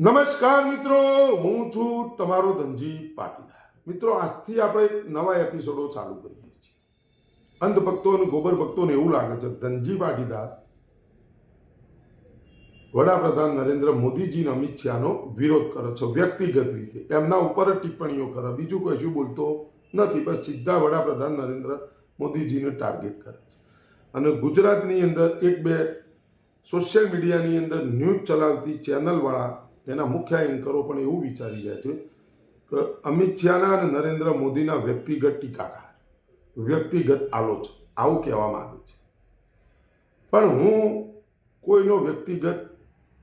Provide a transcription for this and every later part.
નમસ્કાર મિત્રો, હું છું તમારો ધનજી પાટીદાર. મિત્રો, આજથી આપણે એક નવા એપિસોડો ચાલુ કરીએ છીએ. અંધ અને ગોબર ભક્તોને એવું લાગે છે, ધનજી પાટીદાર, વડાપ્રધાન નરેન્દ્ર મોદીજીને અમિત શાહનો વિરોધ કરે છે, વ્યક્તિગત રીતે. એમના ઉપર જ ટિપ્પણીઓ કરે. બીજું કશું બોલતો નથી, બસ સીધા વડાપ્રધાન નરેન્દ્ર મોદીજીને ટાર્ગેટ કરે છે. અને ગુજરાતની અંદર એક બે સોશિયલ મીડિયાની અંદર ન્યૂઝ ચલાવતી ચેનલવાળા એના મુખ્ય એન્કરો પણ એવું વિચારી રહ્યા છે કે અમિત શાહના અને નરેન્દ્ર મોદીના વ્યક્તિગત ટીકાકાર, વ્યક્તિગત આલોચક આવું કહેવા આવે છે. પણ હું કોઈનો વ્યક્તિગત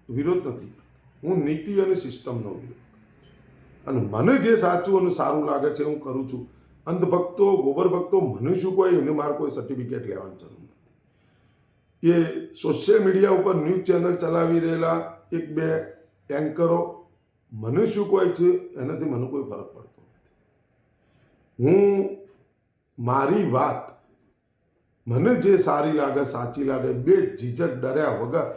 વિરોધ નથી કરતો. હું નીતિ અને સિસ્ટમનો વિરોધ અને મને જે સાચું અને સારું લાગે છે હું કરું છું. અંધભક્તો ગોબર ભક્તો મને શું કોઈ, એને મારે કોઈ સર્ટિફિકેટ લેવાની જરૂર નથી. એ સોશિયલ મીડિયા ઉપર ન્યૂઝ ચેનલ ચલાવી રહેલા એક બે એન્કરો મને શું કોઈ છે? એનાથી મને કોઈ ફરક પડતો નથી. હું મારી વાત મને જે સારી લાગે, સાચી લાગે, બે ઝીઝક ડર્યા વગર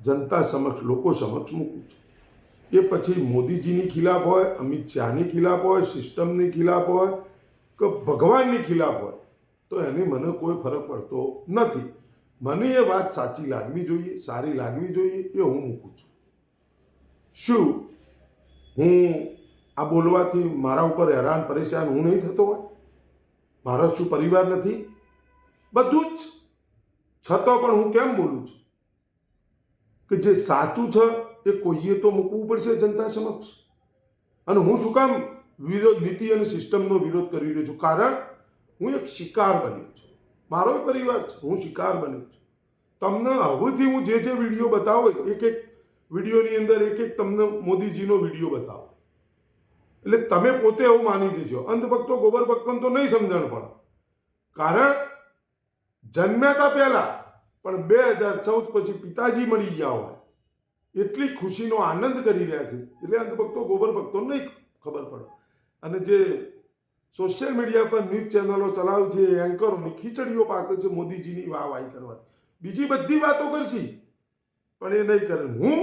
જનતા સમક્ષ, લોકો સમક્ષ મૂકું છું. એ પછી મોદીજીની ખિલાફ હોય, અમિત શાહની ખિલાફ હોય, સિસ્ટમની ખિલાફ હોય કે ભગવાનની ખિલાફ હોય, તો એની મને કોઈ ફરક પડતો નથી. મને એ વાત સાચી લાગવી જોઈએ, સારી લાગવી જોઈએ, એ હું મૂકું છું. શું? હું આ બોલવાથી મારા ઉપર હેરાન, પરેશાન હું નહીં થતો હોય? મારો શું પરિવાર નથી? બધું જ. છતાં પણ હું કેમ બોલું છું? કે જે સાચું છે એ કોઈએ તો મૂકવું પડશે જનતા સમક્ષ. અને હું શું કામ વિરોધ નીતિ અને સિસ્ટમનો વિરોધ કરી રહ્યો છું? કારણ હું એક શિકાર બન્યો છું. મારો પરિવાર છે. હું શિકાર બન્યો છું. તમને હવેથી હું જે જે વીડિયો બતાવો એક એક વિડીયોની અંદર એક એક તમને મોદીજીનો વીડિયો બતાવો. એટલે તમે પોતે એવું માની જજો. અંધભક્તો, ગોબર ભક્તોને તો નહીં સમજણ પડે. કારણ જન્મ્યાતા પહેલા, પણ બે હજાર ચૌદ પછી પિતાજી મળી ગયા હોય. એટલી ખુશીનો આનંદ કરી રહ્યા છે. એટલે અંધભક્તો, ગોબર ભક્તો નહીં ખબર પડે. અને જે સોશિયલ મીડિયા પર ન્યૂઝ ચેનલો ચલાવે છે, એન્કરોની ખીચડીઓ પાકે છે, મોદીજીની વાહ વાહ કરવાથી. બીજી બધી વાતો કરશી, પણ એ નહીં કરે. હું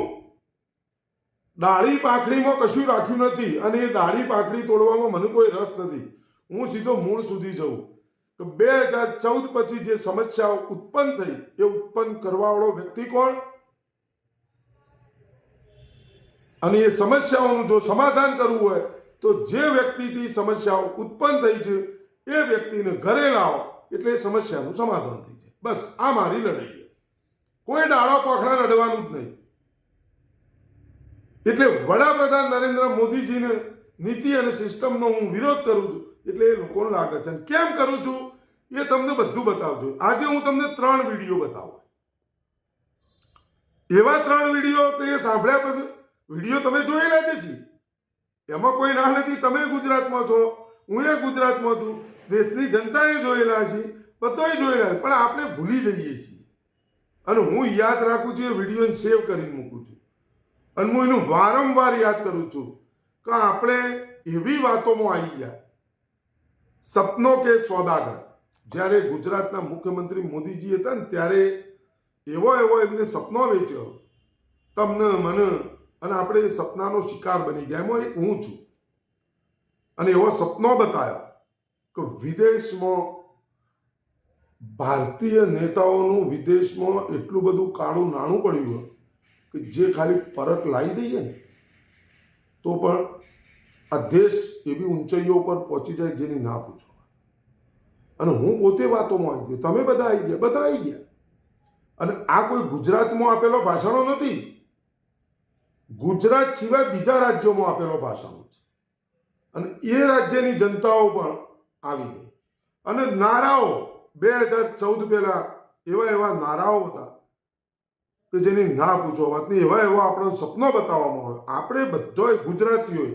ડાળી પાખડીમાં કશું રાખ્યું નથી અને એ દાળી પાખડી તોડવામાં મને કોઈ રસ નથી. હું સીધો મૂળ સુધી જઉં. કે બે હજાર ચૌદ પછી જે સમસ્યાઓ ઉત્પન્ન થઈ, એ ઉત્પન્ન કરવાવાળો વ્યક્તિ કોણ? અને એ સમસ્યાઓનું જો સમાધાન કરવું હોય, તો જે વ્યક્તિથી સમસ્યાઓ ઉત્પન્ન થઈ છે, એ વ્યક્તિને ઘરે લાવો. એટલે સમસ્યાનું સમાધાન થઈ જાય. બસ, આ મારી લડાઈ છે. કોઈ ડાળો પોખડા લડવાનું જ નહીં. એટલે વડાપ્રધાન નરેન્દ્ર મોદીજીને નીતિ અને સિસ્ટમનો હું વિરોધ કરું છું. એટલે એ લોકોને લાગે છે. કેમ કરું છું? એ તમને બધું બતાવજો. આજે હું તમને ત્રણ વીડિયો બતાવું. એવા ત્રણ વીડિયો તો એ સાંભળ્યા પછી વીડિયો તમે જોયેલા જ છે. એમાં કોઈ ના નથી. તમે ગુજરાતમાં છો, હું એ ગુજરાતમાં છું. દેશની જનતાએ જોયેલા છે બધોય જોયેલા પણ આપણે ભૂલી જઈએ છીએ. અને હું યાદ રાખું છું એ વિડીયોને સેવ કરીને મૂકું છું. અને હું એનું વારંવાર યાદ કરું છું કે આપણે એવી વાતોમાં આવી ગયા. સપનો કે સોદાગર. જ્યારે ગુજરાતના મુખ્યમંત્રી મોદીજી હતા ને ત્યારે એવો એવો એમને સપનો વેચ્યો. તમને મને અને આપણે એ સપનાનો શિકાર બની ગયા. એમાં એક હું છું. અને એવો સપનો બતાવ્યો કે વિદેશમાં ભારતીય નેતાઓનું વિદેશમાં એટલું બધું કાળું નાણું પડ્યું કે જે ખાલી પરત લાવી દઈએ ને, તો પણ આ દેશ એવી ઊંચાઈઓ પર પહોંચી જાય જેની ના પૂછો. અને હું પોતે વાતોમાં આવી ગયો તમે બધા આવી ગયા, બધા આવી ગયા. અને આ કોઈ ગુજરાતમાં આપેલો ભાષણો નથી. ગુજરાત સિવાય બીજા રાજ્યોમાં આપેલો ભાષણો છે. અને એ રાજ્યની જનતાઓ પણ આવી ગઈ. અને નારાઓ, બે હજાર ચૌદ પહેલા એવા એવા નારાઓ હતા કે જેની ના પૂછો વાત નહીં. એવા એવા આપણો સપનો બતાવવામાં આવે. આપણે બધોય ગુજરાતીઓ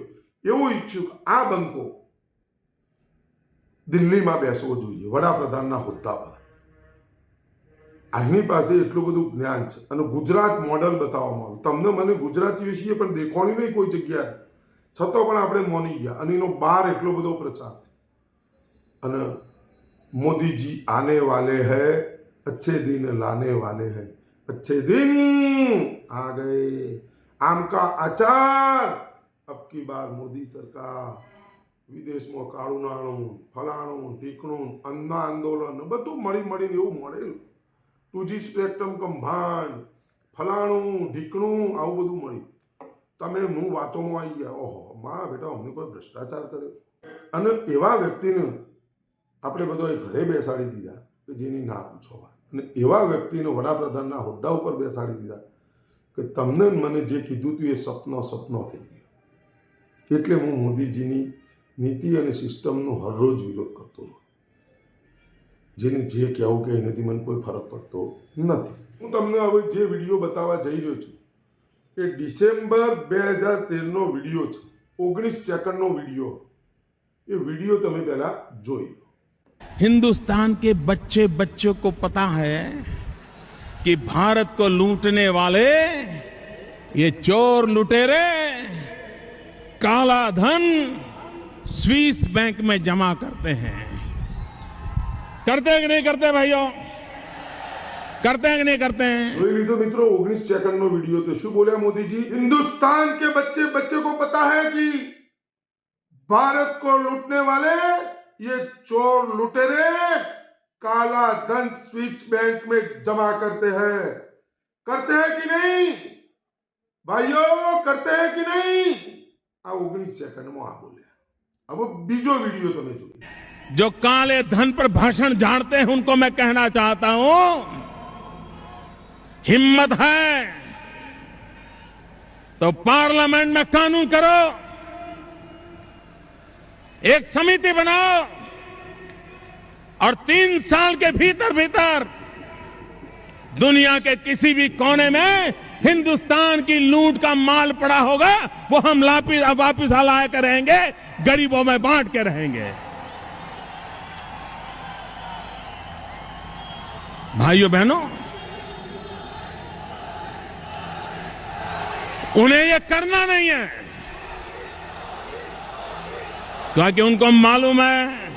એવું ઈચ્છ્યું કે આ બંકો દિલ્હીમાં બેસવો જોઈએ, વડાપ્રધાનના હોદ્દા પર. આજની પાસે એટલું બધું જ્ઞાન છે અને ગુજરાત મોડલ બતાવવામાં આવ્યું. તમને મને ગુજરાતીઓ છીએ પણ દેખાણી નહીં કોઈ જગ્યાએ. છતાં પણ આપણે મોની ગયા અને એનો બહાર એટલો બધો પ્રચાર અને મોદીજી આને વાલે હૈ, અચ્છે દિન લાને વાલે હૈ. अच्छे दिन आ गए આમ કા આચાર અબ કી બાર મોદી સરકાર વિદેશમાં કાળું નાણું ફલાણું ઢીકણું અન્ના આંદોલન બધું મળી મળીને એવું મળેલું ટુજી સ્પેક્ટ્રમ કંભાંડ ફલાણું ઢીકણું આવું બધું મળ્યું તમે હું વાતોમાં આવી ગયા ઓહો મારા બેટા અમને કોઈ ભ્રષ્ટાચાર કર્યો અને એવા વ્યક્તિને આપણે બધાએ ઘરે બેસાડી દીધા કે જેની ના પૂછો વાત અને એવા વ્યક્તિને વડાપ્રધાનના હોદ્દા ઉપર બેસાડી દીધા કે તમને મને જે કીધું હતું એ સપનો સપનો થઈ ગયો. એટલે હું મોદીજીની નીતિ અને સિસ્ટમનો હરરોજ વિરોધ કરતો રહ્યો જેને જે કહેવું કે એનાથી મને કોઈ ફરક પડતો નથી. હું તમને હવે જે વીડિયો બતાવવા જઈ રહ્યો છું એ ડિસેમ્બર બે હજાર તેરનો વીડિયો છે. ઓગણીસ સેકન્ડનો વીડિયો. એ વીડિયો તમે પહેલાં જોઈ લો. हिंदुस्तान के बच्चे बच्चों को पता है कि भारत को लूटने वाले ये चोर लुटेरे काला धन स्विस बैंक में जमा करते हैं करते हैं कि नहीं करते भाइयों करते हैं कि नहीं करते हैं જોઈ લીધો મિત્રો ઓગણીસ સેકન્ડનો વિડીયો તો શું બોલ્યા મોદીજી हिंदुस्तान के बच्चे बच्चे को पता है कि भारत को लूटने वाले ये चोर लुटेरे काला धन स्विच बैंक में जमा करते हैं करते हैं कि नहीं भाइयों करते हैं कि नहीं આ ઓગણીસ સેકન્ડમાં આ બોલ્યા હવે બીજો વિડીયો તમે જોઈ जो काले धन पर भाषण झाड़ते हैं उनको मैं कहना चाहता हूं हिम्मत है तो पार्लियामेंट में कानून करो एक समिति बनाओ और तीन साल के भीतर भीतर दुनिया के किसी भी कोने में हिंदुस्तान की लूट का माल पड़ा होगा, वो हम वापिस लाया के रहेंगे, गरीबों में बांट के रहेंगे। भाइयों, बहनों, उन्हें ये करना नहीं है। क्योंकि उनको मालूम है।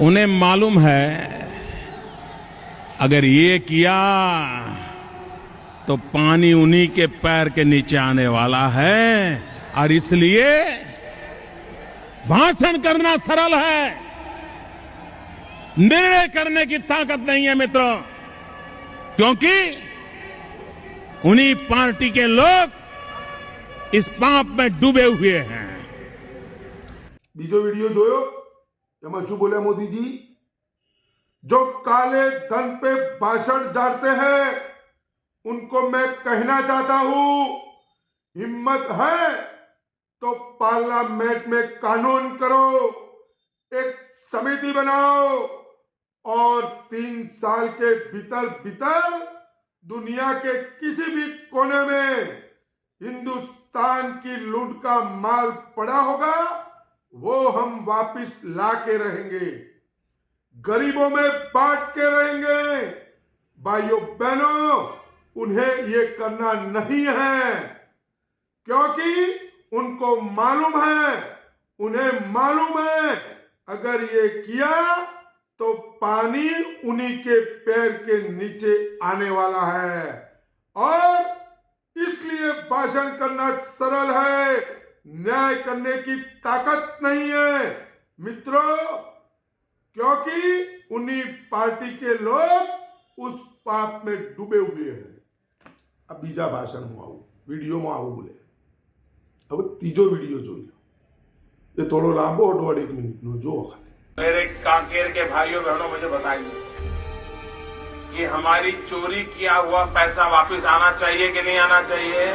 उन्हें मालूम है, अगर ये किया तो पानी उन्हीं के पैर के नीचे आने वाला है, और इसलिए भाषण करना सरल है। निर्णय करने की ताकत नहीं है मित्रों, क्योंकि उन्हीं पार्टी के लोग इस पाप में डूबे हुए हैं। બીજો વિડીયો જોયો એમાં શું બોલ્યા મોદીજી जो काले धन पे भाषण झाड़ते हैं उनको मैं कहना चाहता हूं हिम्मत है तो पार्लियामेंट में कानून करो एक समिति बनाओ और तीन साल के भीतर भीतर दुनिया के किसी भी कोने में हिंदुस्तान की लूट का माल पड़ा होगा वो हम वापिस ला के रहेंगे। गरीबों में बांट के रहेंगे। भाइयों, बहनों, उन्हें ये करना नहीं है, क्योंकि उनको मालूम है, उन्हें मालूम है, अगर ये किया तो पानी उन्हीं के पैर के नीचे आने वाला है। और इसलिए भाषण करना सरल है न्याय करने की ताकत नहीं है मित्रों क्योंकि उन्हीं पार्टी के लोग उस पाप में डूबे हुए हैं આ બીજા ભાષણમાં આવું વિડીયોમાં આવું બોલે હવે ત્રીજો વિડીયો જોઈ લો એ થોડો લાંબો દોઢ એક મિનિટનો જુઓ ખાલી मेरे कांकेर के भाइयों बहनों मुझे बताइए कि हमारी चोरी किया हुआ पैसा वापस आना चाहिए कि नहीं आना चाहिए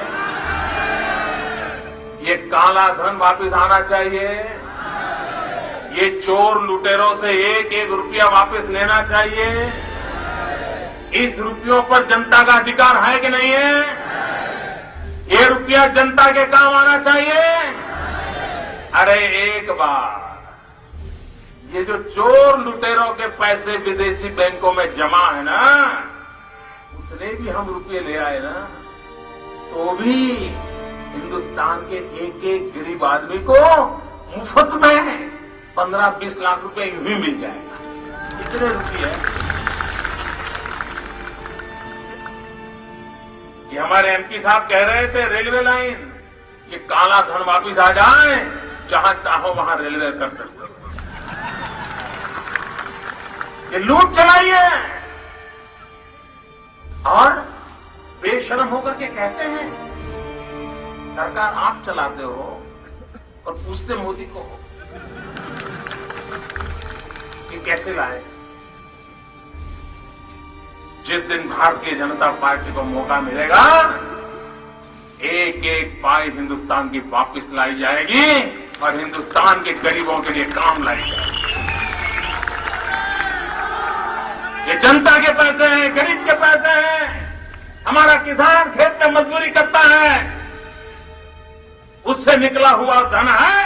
ये काला धन वापस आना चाहिए। ये चोर लुटेरों से एक एक रुपया वापस लेना चाहिए। इस रुपयों पर जनता का अधिकार है कि नहीं है? ये रुपया जनता के काम आना चाहिए। अरे एक बार। ये जो चोर लुटेरों के पैसे विदेशी बैंकों में जमा है ना, उतने भी हम रुपये ले आए ना तो भी हिंदुस्तान के एक एक गरीब आदमी को मुफ़्त में पंद्रह बीस लाख रुपए यूँ ही मिल जाएगा। कितने रुपये ये हमारे एमपी साहब कह रहे थे, रेलवे लाइन, ये काला धन वापिस आ जाए, जहाँ चाहो वहाँ रेलवे कर सकते हो। ये लूट चलाई है। और बेशरम होकर के कहते हैं सरकार आप चलाते हो और पूछते मोदी को हो। कि कैसे लाए? जिस दिन भारतीय जनता पार्टी को मौका मिलेगा एक एक पाई हिंदुस्तान की वापस लाई जाएगी और हिंदुस्तान के गरीबों के लिए काम लाई जाएगी। ये जनता के पैसे हैं, गरीब के पैसे हैं। हमारा किसान खेत में मजदूरी करता है। उससे निकला हुआ धन है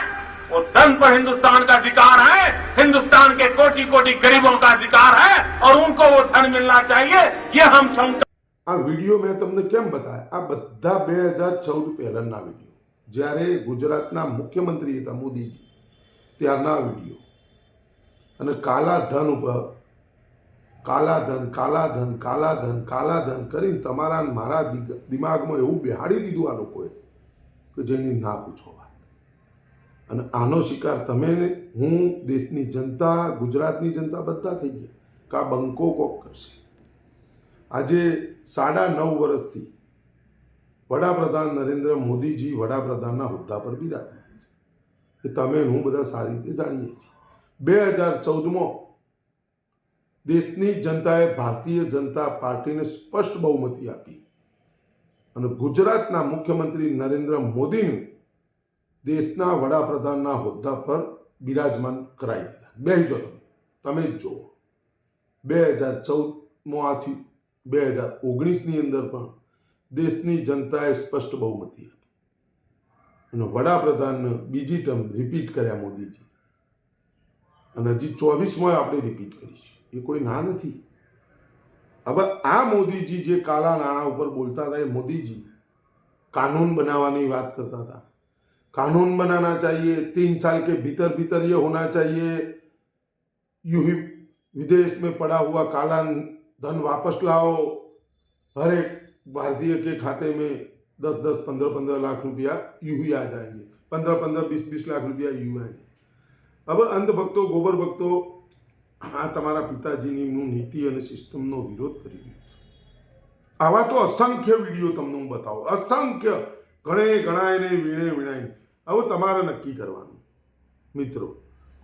वो धन पर हिंदुस्तान का अधिकार है हिंदुस्तान के कोटि कोटि गरीबों का अधिकार है और उनको वो धन मिलना चाहिए ये हम संकल्प આ વિડીયો મેં તમને કેમ બતાવ્યા આ બધા બે હજાર ચૌદ પહેલાંના વિડીયો જ્યારે ગુજરાતના મુખ્યમંત્રી હતા મોદીજી ત્યારના વિડીયો અને કાલા ધન ઉપર કાલા ધન કાલા ધન કાલા ધન કાલા ધન કરીને તમારા અને મારા દિગ- દિમાગમાં એવું બેહાડી દીધું આ લોકોએ કે જેની ના પૂછો વાત. અને આનો શિકાર તમે હું દેશની જનતા, ગુજરાતની જનતા બધા થઈ ગયા કે બંકો કોક કરશે. આજે સાડા નવ વર્ષથી વડાપ્રધાન નરેન્દ્ર મોદીજી વડાપ્રધાનના હોદ્દા પર બિરાજમાન છે. એ તમે હું બધા સારી રીતે જાણીએ છીએ. બે હજાર ચૌદમાં દેશની જનતાએ ભારતીય જનતા પાર્ટીને સ્પષ્ટ બહુમતી આપી. અને ગુજરાતના મુખ્યમંત્રી નરેન્દ્ર મોદીને દેશના વડાપ્રધાનના હોદ્દા પર બિરાજમાન કરાવી દીધા. બે જો તમે તમે જ જુઓ. બે હજાર ચૌદમાં આ થયું બે હજાર ઓગણીસની અંદર પણ દેશની જનતાએ સ્પષ્ટ બહુમતી આપી. અને વડાપ્રધાનને બીજી ટર્મ રિપીટ કર્યા મોદીજી. અને હજી ચોવીસમાં આપણે રિપીટ કરીશું. એ કોઈ ના નથી. હવે આ મોદીજી જે કાલા નાણાં ઉપર બોલતા હતા એ મોદીજી कानून बनाने बात करता था कानून बनाना चाहिए तीन साल के भीतर भीतर ये होना चाहिए यूं ही विदेश में पड़ा हुआ काला धन वापस लाओ हर एक भारतीय के खाते में दस दस पंद्रह पंद्रह लाख रुपया यूं ही आ जाएंगे पंद्रह पंद्रह बीस बीस लाख रुपया यूं आएंगे હવે અંધ ભક્તો ગોબર ભક્તો આ તમારા પિતાજીની હું નીતિ અને સિસ્ટમનો વિરોધ કરી રહ્યો છું. આવા તો અસંખ્ય વીડિયો તમને હું બતાવું. અસંખ્ય. ગણે ગણાયને, વીણે વીણાય હવે તમારે નક્કી કરવાનું. મિત્રો,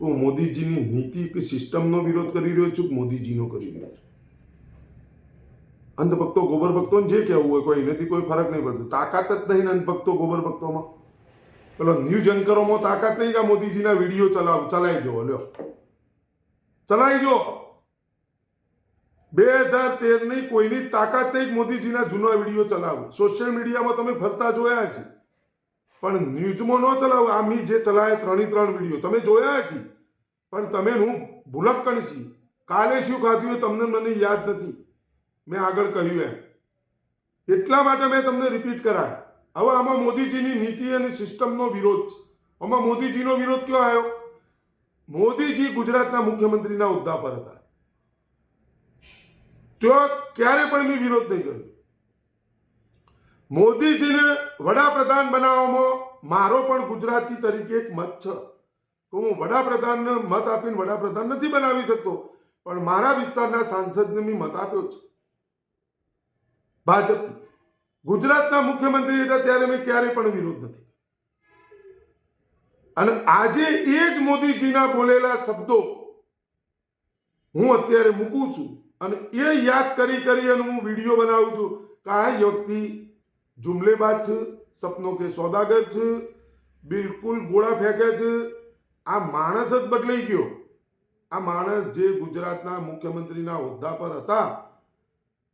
હું મોદીજીની નીતિ કે સિસ્ટમનો વિરોધ કરી રહ્યો છું મોદીજીનો કરી રહ્યો છું? અંધભક્તો, ગોબર ભક્તોને જે કહેવું હોય કોઈ, એનાથી કોઈ ફરક નહીં પડતો. તાકાત જ નહીં અંધભક્તો, ગોબર ભક્તોમાં. પેલો ન્યૂઝ એન્કરોમાં તાકાત નહીં કે મોદીજીના વીડિયો ચલાવ, ચલાવી દો લ્યો. ચલાવી જો બે હજાર તેરની કોઈની તાકાત નહીં મોદીજીના જૂના વીડિયો ચલાવો. સોશિયલ મીડિયામાં તમે ફરતા જોયા છે પણ ન્યૂઝમાં ન ચલાવો. આમી જે ચલાવે ત્રણે ત્રણ વીડિયો. તમે જોયા છે પણ તમે હું ભૂલક્કણ છી કાલે શું ખાધું એ તમને મને યાદ નથી. મેં આગળ કહ્યું એમ. એટલા માટે મેં તમને રિપીટ કરાય. હવે આમાં મોદીજીની નીતિ અને સિસ્ટમનો વિરોધ છે. આમાં મોદીજીનો વિરોધ કયો આવ્યો? મોદીજી ગુજરાતના મુખ્યમંત્રીના હોદ્દા પર હતા. ત્યાં ક્યારે પણ મેં વિરોધ નહીં કર્યો. મોદીજીને વડાપ્રધાન બનાવવામાં મારો પણ ગુજરાતી તરીકે એક મત છે. તો હું વડાપ્રધાનને મત આપીને વડાપ્રધાન નથી બનાવી શકતો, પણ મારા વિસ્તારના સાંસદને મેં મત આપ્યો છે. ભાજપ ગુજરાતના મુખ્યમંત્રી હતા ત્યારે મેં ક્યારેય પણ વિરોધ નથી અને આજે એ જ મોદીજીના બોલેલા શબ્દો હું અત્યારે મૂકું છું. અને એ યાદ કરી કરી અને હું વીડિયો બનાવું છું. કે આ વ્યક્તિ જુમલેબાજ છે, સપનો કે સોદાગર છે, બિલકુલ ગોળા ફેંકે છે. આ માણસ જ બદલાઈ ગયો. આ માણસ જે ગુજરાતના મુખ્યમંત્રીના હોદ્દા પર હતા,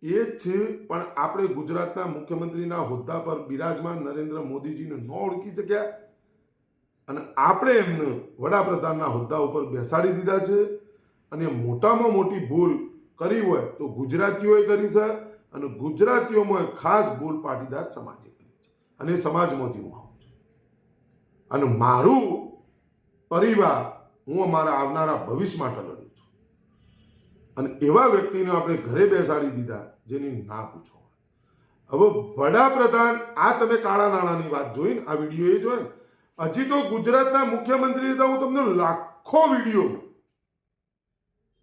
એ જ છે. પણ આપણે ગુજરાતના મુખ્યમંત્રીના હોદ્દા પર બિરાજમાન નરેન્દ્ર મોદીજીને ન ઓળખી શક્યા. અને આપણે એમને વડાપ્રધાનના હોદ્દા ઉપર બેસાડી દીધા છે. અને મોટામાં મોટી ભૂલ કરી હોય તો ગુજરાતીઓએ કરી છે અને ગુજરાતીઓમાં ખાસ ભૂલ પાટીદાર સમાજે કરી છે. અને સમાજમાંથી હું આવું છું. અને મારું પરિવાર હું અમારા આવનારા ભવિષ્ય માટે લડું છું. અને એવા વ્યક્તિને આપણે ઘરે બેસાડી દીધા જેની ના પૂછો. હવે વડાપ્રધાન, આ તમે કાળા નાણાંની વાત જોઈને આ વીડિયો એ જોઈને હજી તો ગુજરાતના મુખ્યમંત્રી હતા હું તમને લાખો વીડિયો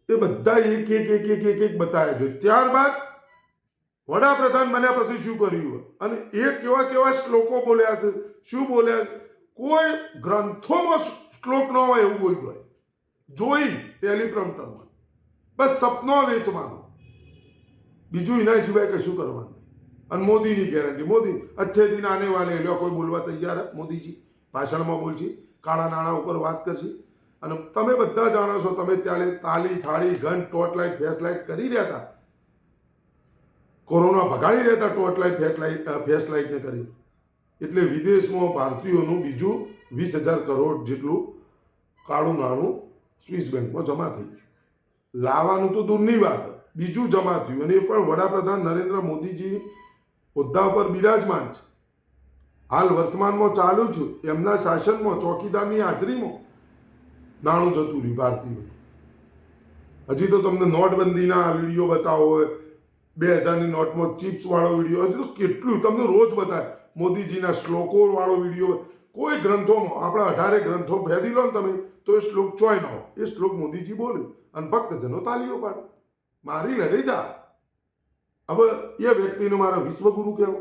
એ બધા એક એક એક એક એક એક બતાવ્યા છે. ત્યારબાદ વડાપ્રધાન બન્યા પછી શું કર્યું? અને એ કેવા કેવા શ્લોકો બોલ્યા છે? શું બોલ્યા? કોઈ ગ્રંથોમાં શ્લોક ન હોય એવું બોલ્યું હોય. જોઈને ટેલિપ્રમ્પ્ટરમાં બસ સપનો વેચવાનો. બીજું એના સિવાય કશું કરવાનું અને મોદીની ગેરંટી મોદી અચ્છે દિન આને વાલે લ્યો, કોઈ બોલવા તૈયાર? મોદીજી. ભાષણમાં બોલશે, કાળા નાણાં ઉપર વાત કરશે. અને તમે બધા જાણો છો, તમે ત્યારે તાલી, થાળી, ઘંટ, ટોર્ચલાઇટ ફ્લેશલાઇટ કરી રહ્યા હતા. કોરોના ભગાડી રહ્યા હતા, ટોર્ચલાઇટ ફ્લેશલાઇટ ફ્લેશલાઇટને લાઇટ લાઇટને કરી એટલે વિદેશમાં ભારતીયોનું બીજું વીસ હજાર કરોડ જેટલું કાળું નાણું સ્વિસ બેંકમાં જમા થઈ ગયું. લાવવાનું તો દૂરની વાત. બીજું જમા થયું. અને એ પણ વડાપ્રધાન નરેન્દ્ર મોદીજી હોદ્દા પર બિરાજમાન છે. હાલ વર્તમાનમાં ચાલુ છું એમના શાસનમાં, ચોકીદારની હાજરીમાં નાણું જતું રહ્યું ભારતીયોનું. હજી તો તમને નોટબંધીના વીડિયો બતાવો હોય બે હજારની નોટમાં ચિપ્સવાળો વીડિયો, હજી તો કેટલું તમને રોજ બતાવે. મોદીજીના શ્લોકોવાળો વીડિયો, કોઈ ગ્રંથોમાં, આપણા અઢારે ગ્રંથો ભેદી લો ને તમે, તો એ શ્લોક ચોય ન હોય. એ શ્લોક મોદીજી બોલે અને ભક્તજનો તાલીઓ પાડે. મારી લડે જા. હવે એ વ્યક્તિને મારા વિશ્વગુરુ કહેવો,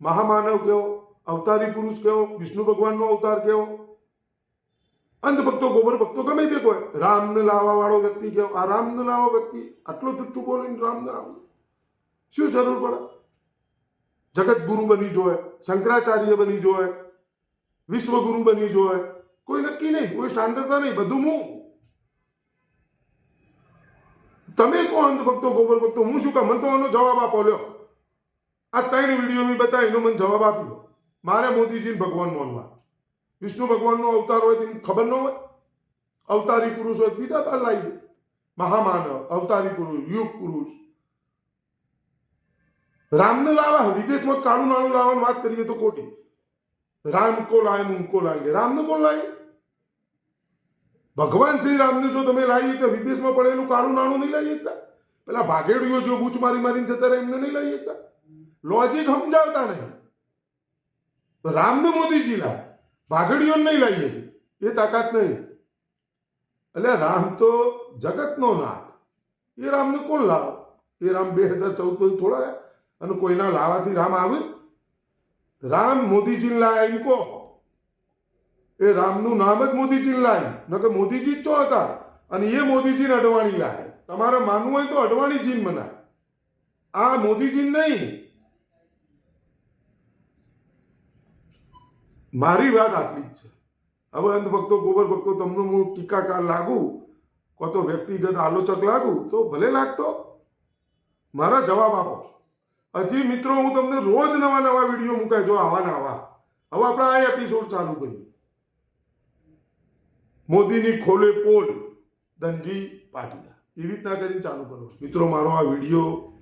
મહામાનવ કહેવો અવતારી પુરુષ કહેવો વિષ્ણુ ભગવાનનો અવતાર કહેવો અંધ ભક્તો, ગોબર ભક્તો ગમે તે કોઈ. રામને લાવા વાળો વ્યક્તિ કહેવો આ રામને લાવવા વ્યક્તિ. આટલો ચુચ્ચું બોલીને રામને આવું શું જરૂર પડે? જગત ગુરુ બની જોય, શંકરાચાર્ય બની જોય, વિશ્વગુરુ બની જોય. કોઈ નક્કી નહીં, કોઈ સ્ટાન્ડર્ડ નહીં, બધું હું તમે કહો અંધ ભક્તો, ગોબર ભક્તો, હું શું કહું? મને તો આનો જવાબ આપો, લ્યો. આ ત્રણ વીડિયો મેં બતાવી એનો મને જવાબ આપી દો. મારે મોદીજીને ભગવાન માનવા વિષ્ણુ ભગવાનનો અવતાર હોય તેની ખબર ન હોય? અવતારી પુરુષ હોય બીજા તાર લાવી દે. મહામાનવ, અવતારી પુરુષ, યુગ પુરુષ. રામને લાવા, વિદેશમાં કાળું નાણું લાવવાની વાત કરીએ તો ખોટી. રામ કો લાય લાયન કો લાગે રામને કોણ લાવે? ભગવાન શ્રી રામને જો તમે લાવીએ તો વિદેશમાં પડેલું કાળું નાણું નહીં લઈ શકતા? પેલા ભાગેડીઓ જો બૂચ મારી મારીને જતા રહે એમને નહીં લઈ શકતા? લોજિક સમજાવતા નહીં. રામને મોદીજી લાવે ભાગડીઓને નહીં લાવી એ તાકાત નહીં. એટલે રામ તો જગતનો નાથ. એ રામને કોણ લાવ? એ રામ બે હજાર ચૌદ પછી થોડા અને કોઈના લાવાથી રામ આવે રામ મોદીજીને લાયા એમ કહો. એ રામનું નામ જ મોદીજીને લાય કે મોદીજી જ ચો હતા. અને એ મોદીજીને અડવાણી લાય. તમારે માનવું હોય તો અડવાણીજીને મનાય. આ મોદીજી નહીં. મારી વાત આટલી જ છે. હવે અંધ ભક્તો, ગોબર ભક્તો, તમને હું ટીકાકાર લાગુ, કો તો વ્યક્તિગત આલોચક લાગુ, તો ભલે લાગતો. મારા જવાબ આપો. હજી મિત્રો, હું તમને રોજ નવા નવા વીડિયો મુકાય, જો આવા ને આવા. હવે આપણે આ એપિસોડ ચાલુ કરીએ. મોદીની ખોલે પોલ, ધનજી પાટીદાર. એવી રીતના કરીને ચાલુ કરો મિત્રો, મારો આ વીડિયો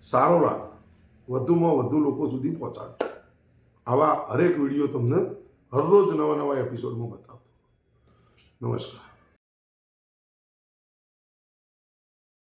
સારો લાગે. વધુમાં વધુ લોકો સુધી પહોંચાડો. આવા હરેક વીડિયો તમને હરરોજ નવા નવા એપિસોડમાં બતાવતો. નમસ્કાર.